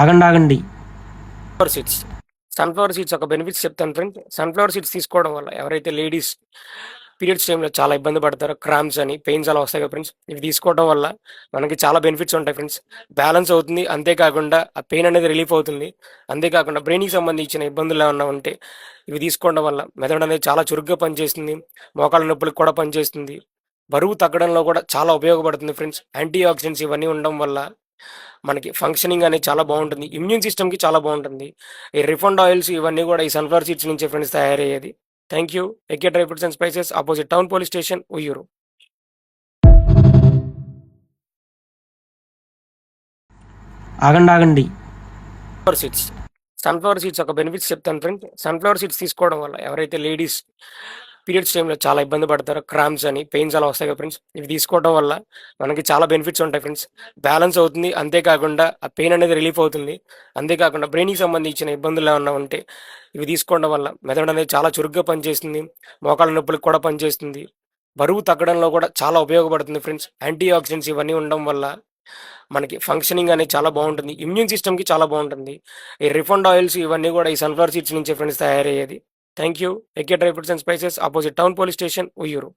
ఆగండి ఆగండి seeds sunflower seeds ఒక బెనిఫిట్స్ చెప్తాను ఫ్రెండ్ సన్ఫ్లవర్ సీడ్స్ తీసుకోవడం వల్ల ఎవరైతే లేడీస్ పీరియడ్స్ టైంలో చాలా ఇబ్బంది పడతారు క్రామ్స్ అని పెయిన్స్ అలా వస్తాయి కదా ఫ్రెండ్స్ ఇవి తీసుకోవడం వల్ల మనకి చాలా బెనిఫిట్స్ ఉంటాయి ఫ్రెండ్స్ బ్యాలెన్స్ అవుతుంది. అంతేకాకుండా ఆ పెయిన్ అనేది రిలీఫ్ అవుతుంది. అంతేకాకుండా బ్రెయిన్కి సంబంధించిన ఇబ్బందులు ఏమన్నా ఉంటే ఇవి తీసుకోవడం వల్ల మెదడు అనేది చాలా చురుగ్గా పనిచేస్తుంది. మోకాళ్ళ నొప్పులకు కూడా పనిచేస్తుంది. బరువు తగ్గడంలో కూడా చాలా ఉపయోగపడుతుంది ఫ్రెండ్స్ యాంటీ ఆక్సిడెంట్స్ ఇవన్నీ ఉండడం వల్ల మనకి ఫంక్షనింగ్ అనేది చాలా బాగుంటుంది. ఇమ్యూన్ సిస్టమ్కి చాలా బాగుంటుంది. ఈ రిఫండ్ ఆయిల్స్ ఇవన్నీ కూడా ఈ సన్ఫ్లవర్ సీడ్స్ నుంచే ఫ్రెండ్స్ తయారయ్యేది. Thank you AK dry fruits and spices opposite town police station Uyyuru ఆగండి ఆగండి. సన్ఫ్లవర్ సీడ్స్ సన్ఫ్లవర్ సీడ్స్ ఒక బెనిఫిట్స్ చెప్తాను ఫ్రెండ్ సన్ఫ్లవర్ సీడ్స్ తీసుకోవడం వల్ల ఎవరైతే లేడీస్ పీరియడ్స్ టైంలో చాలా ఇబ్బంది పడతారు. క్రామ్స్ అని పెయిన్స్ అలా వస్తాయి కదా ఫ్రెండ్స్ ఇవి తీసుకోవడం వల్ల మనకి చాలా బెనిఫిట్స్ ఉంటాయి ఫ్రెండ్స్ బ్యాలెన్స్ అవుతుంది. అంతేకాకుండా ఆ పెయిన్ అనేది రిలీఫ్ అవుతుంది. అంతేకాకుండా బ్రెయిన్కి సంబంధించిన ఇబ్బందులు ఏమన్నా ఉంటే ఇవి తీసుకోవడం వల్ల మెదడు అనేది చాలా చురుగ్గా పనిచేస్తుంది. మోకాళ్ళ నొప్పులకు కూడా పనిచేస్తుంది. బరువు తగ్గడంలో కూడా చాలా ఉపయోగపడుతుంది ఫ్రెండ్స్ యాంటీ ఆక్సిడెంట్స్ ఇవన్నీ ఉండడం వల్ల మనకి ఫంక్షనింగ్ అనేది చాలా బాగుంటుంది. ఇమ్యూన్ సిస్టమ్కి చాలా బాగుంటుంది. ఈ రిఫండ్ ఆయిల్స్ ఇవన్నీ కూడా ఈ సన్ఫ్లవర్ సీడ్స్ నుంచి ఫ్రెండ్స్ తయారయ్యేది. Thank you AK dry fruits and spices opposite town police station Uyyuru.